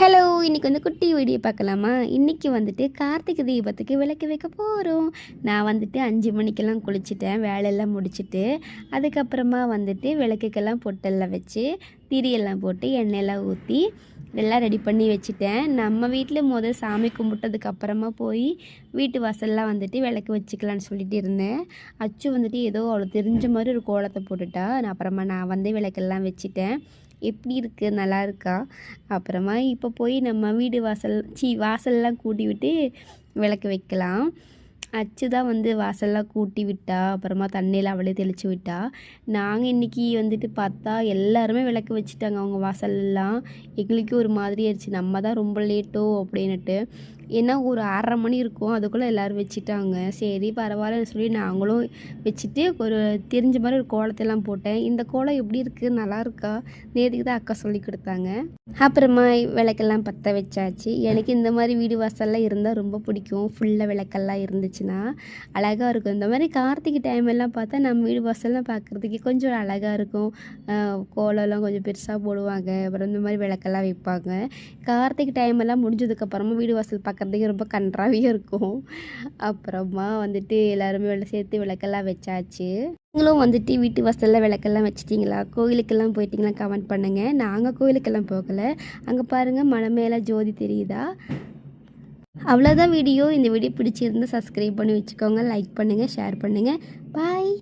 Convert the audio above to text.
Hello இன்றைக்கி வந்து குட்டி வீடியோ பார்க்கலாமா? இன்றைக்கி வந்துட்டு கார்த்திகை தீபத்துக்கு விளக்கு வைக்க போகிறோம் நான் வந்துட்டு அஞ்சு மணிக்கெல்லாம் குளிச்சிட்டேன் வேலையெல்லாம் முடிச்சுட்டு அதுக்கப்புறமா வந்துட்டு விளக்குக்கெல்லாம் பொட்டெல்லாம் வச்சு திரியெல்லாம் போட்டு எண்ணெயெல்லாம் ஊற்றி எல்லாம் ரெடி பண்ணி வச்சுட்டேன். நம்ம வீட்டில் முதல் சாமி கும்பிட்டதுக்கப்புறமா போய் வீட்டு வாசல்லாம் வந்துட்டு விளக்கு வச்சுக்கலான்னு சொல்லிட்டு இருந்தேன். அச்சு வந்துட்டு ஏதோ அவ்வளோ தெரிஞ்ச மாதிரி ஒரு கோலத்தை போட்டுட்டா. நான் அப்புறமா நான் வந்து விளக்கெல்லாம் வச்சுட்டேன். எப்படி இருக்குது நல்லா இருக்கா? அப்புறமா இப்போ போய் நம்ம வீடு வாசல் சீ வாசல்லாம் கூட்டி விட்டு விளக்கு வைக்கலாம். அச்சு தான் வந்து வாசல்லாம் கூட்டி விட்டா அப்புறமா தண்ணியில் அவளே தெளித்து விட்டா. நாங்கள் இன்றைக்கி வந்துட்டு பார்த்தா எல்லாருமே விளக்கு வச்சுட்டாங்க அவங்க வாசல்லாம். எங்களுக்கு ஒரு மாதிரி ஆயிடுச்சு. நம்ம தான் ரொம்ப லேட்டோ அப்படின்னுட்டு. ஏன்னா ஒரு அரை மணி இருக்கும் அதுக்குள்ளே எல்லோரும் வச்சுட்டாங்க. சரி பரவாயில்லன்னு சொல்லி நாங்களும் வச்சுட்டு ஒரு தெரிஞ்ச மாதிரி ஒரு கோலத்தெல்லாம் போட்டேன். இந்த கோலம் எப்படி இருக்குது நல்லா இருக்கா? நேற்றுக்கு தான் அக்கா சொல்லி கொடுத்தாங்க. அப்புறமா விளக்கெல்லாம் பற்ற வச்சாச்சு. எனக்கு இந்த மாதிரி வீடு வாசல்லாம் இருந்தால் ரொம்ப பிடிக்கும். ஃபுல்லாக விளக்கெல்லாம் இருந்துச்சுன்னா அழகாக இருக்கும். இந்த மாதிரி கார்த்திகை டைம் எல்லாம் பார்த்தா நம்ம வீடு வாசல்லாம் பார்க்குறதுக்கு கொஞ்சம் அழகாக இருக்கும். கோலம்லாம் கொஞ்சம் பெருசாக போடுவாங்க. அப்புறம் இந்த மாதிரி விளக்கெல்லாம் வைப்பாங்க. கார்த்திகை டைம் எல்லாம் முடிஞ்சதுக்கப்புறமா வீடு வாசல் பார்க்குறதுக்கு ரொம்ப கன்றாவே இருக்கும். அப்புறமா வந்துட்டு எல்லாருமே வெளில சேர்த்து விளக்கெல்லாம் வச்சாச்சு. நீங்களும் வந்துட்டு வீட்டு வாசலில் விளக்கெல்லாம் வச்சிட்டிங்களா? கோயிலுக்கெல்லாம் போயிட்டிங்களா? கமெண்ட் பண்ணுங்கள் நாங்கள் கோயிலுக்கெல்லாம் போகலை. அங்கே பாருங்கள் மலை மேலே ஜோதி தெரியுதா? அவ்வளோதான் வீடியோ இந்த வீடியோ பிடிச்சிருந்து சப்ஸ்கிரைப் பண்ணி வச்சுக்கோங்க. லைக் பண்ணுங்கள் ஷேர் பண்ணுங்கள் பாய்